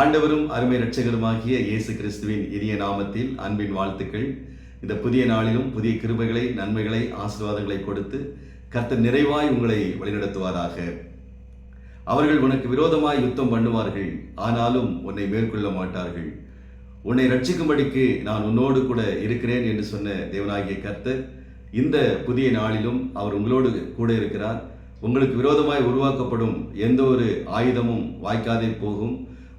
ஆண்டவரும் அருமை இரட்சகருமாகிய இயேசு கிறிஸ்துவின் இனிய நாமத்தில் அன்பின் வாழ்த்துக்கள். இந்த புதிய நாளிலும் புதிய கிருபைகளை நன்மைகளை ஆசீர்வாதங்களை கொடுத்து கர்த்தர் நிறைவாய் உங்களை வழிநடத்துவாராக. அவர்கள் உனக்கு விரோதமாய் யுத்தம் பண்ணுவார்கள் ஆனாலும் உன்னை மேற்கொள்ள மாட்டார்கள். உன்னை ரட்சிக்கும்படிக்கு நான் உன்னோடு கூட இருக்கிறேன் என்று சொன்ன தேவனாகிய கர்த்தர் இந்த புதிய நாளிலும் அவர் உங்களோடு கூட இருக்கிறார். உங்களுக்கு விரோதமாய் உருவாக்கப்படும் எந்த ஒரு ஆயுதமும் வாய்க்காதே போகும்.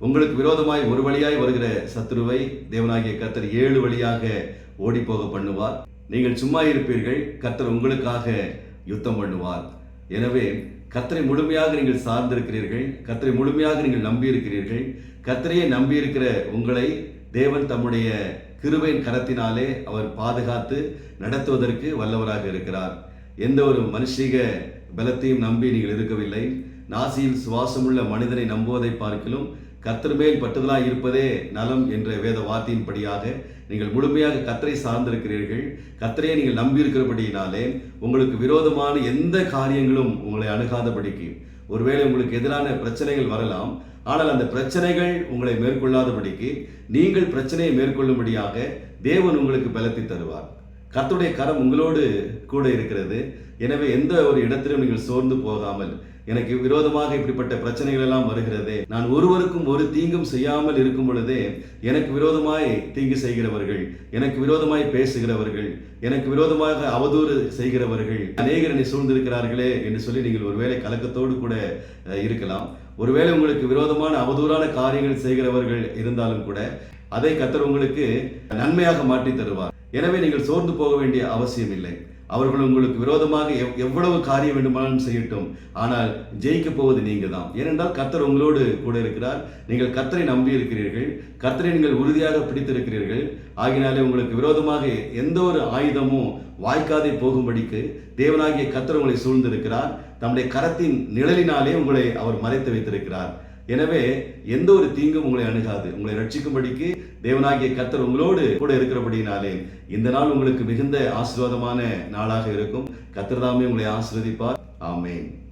உங்களுக்கு விரோதமாய் ஒரு வழியாய் வருகிற சத்ருவை தேவனாகிய கர்த்தர் ஏழு வழியாக ஓடிப்போக பண்ணுவார். நீங்கள் சும்மா இருப்பீர்கள் கர்த்தர் உங்களுக்காக யுத்தம் பண்ணுவார். எனவே கத்தரை முழுமையாக நீங்கள் சார்ந்திருக்கிறீர்கள் கத்தரை முழுமையாக நீங்கள் நம்பியிருக்கிறீர்கள் கத்தரையே நம்பியிருக்கிற உங்களை தேவன் தம்முடைய கிருபையின் கரத்தினாலே அவர் பாதுகாத்து நடத்துவதற்கு வல்லவராக இருக்கிறார். எந்த ஒரு மனுஷீக பலத்தையும் நம்பி நீங்கள் இருக்கவில்லை. நாசியில் சுவாசமுள்ள மனிதனை நம்புவதை பார்க்கிலும் கர்த்தர் மேல் பட்டுதலாக இருப்பதே நலம் என்ற வேத வார்த்தையின்படியாக நீங்கள் முழுமையாக கத்தரை சார்ந்திருக்கிறீர்கள். கத்தரையை நீங்கள் நம்பியிருக்கிறபடியினாலே உங்களுக்கு விரோதமான எந்த காரியங்களும் உங்களை அணுகாதபடிக்கு. ஒருவேளை உங்களுக்கு எதிரான பிரச்சனைகள் வரலாம். ஆனால் அந்த பிரச்சனைகள் உங்களை மேற்கொள்ளாதபடிக்கு நீங்கள் பிரச்சனையை மேற்கொள்ளும்படியாக தேவன் உங்களுக்கு பலத்தை தருவார். கத்துடைய கரம் உங்களோடு கூட இருக்கிறது. எனவே எந்த ஒரு இடத்திலும் நீங்கள் சோர்ந்து போகாமல் எனக்கு விரோதமாக இப்படிப்பட்ட பிரச்சனைகள் எல்லாம் வருகிறதே. நான் ஒருவருக்கும் ஒரு தீங்கும் செய்யாமல் இருக்கும் பொழுதே எனக்கு விரோதமாய் தீங்கு செய்கிறவர்கள் எனக்கு விரோதமாய் பேசுகிறவர்கள் எனக்கு விரோதமாக அவதூறு செய்கிறவர்கள் அநேகர் சூழ்ந்திருக்கிறார்களே என்று சொல்லி நீங்கள் ஒருவேளை கலக்கத்தோடு கூட அஹ், இருக்கலாம். ஒருவேளை உங்களுக்கு விரோதமான அவதூறான காரியங்கள் செய்கிறவர்கள் இருந்தாலும் கூட அதை கத்தர் உங்களுக்கு நன்மையாக மாற்றி தருவார். எனவே நீங்கள் சோர்ந்து போக வேண்டிய அவசியம் இல்லை அவர்கள் உங்களுக்கு விரோதமாக எவ்- எவ்வளவு காரியம் வேண்டுமானாலும் செய்யட்டும். ஆனால் ஜெயிக்க போவது நீங்க தான் ஏனென்றால் கத்தர் உங்களோடு கூட இருக்கிறார். நீங்கள் கத்தரை நம்பி இருக்கிறீர்கள். கத்தரை நீங்கள் உறுதியாக பிடித்திருக்கிறீர்கள். ஆகினாலே உங்களுக்கு விரோதமாக எந்த ஒரு ஆயுதமும் வாய்க்காதே போகும்படிக்கு தேவனாகிய கத்தர் உங்களை சூழ்ந்திருக்கிறார். தம்முடைய கரத்தின் நிழலினாலே உங்களை அவர் மறைத்து வைத்திருக்கிறார். எனவே எந்த ஒரு தீங்கும் உங்களை அணுகாது. உங்களை ரட்சிக்கும்படிக்கு தேவனாகிய கத்தர் உங்களோடு கூட இருக்கிறபடினாலே இந்த நாள் உங்களுக்கு மிகுந்த ஆசீர்வாதமான நாளாக இருக்கும். கத்தர் தாமே உங்களை ஆசீர்வதிப்பார். ஆமேன்.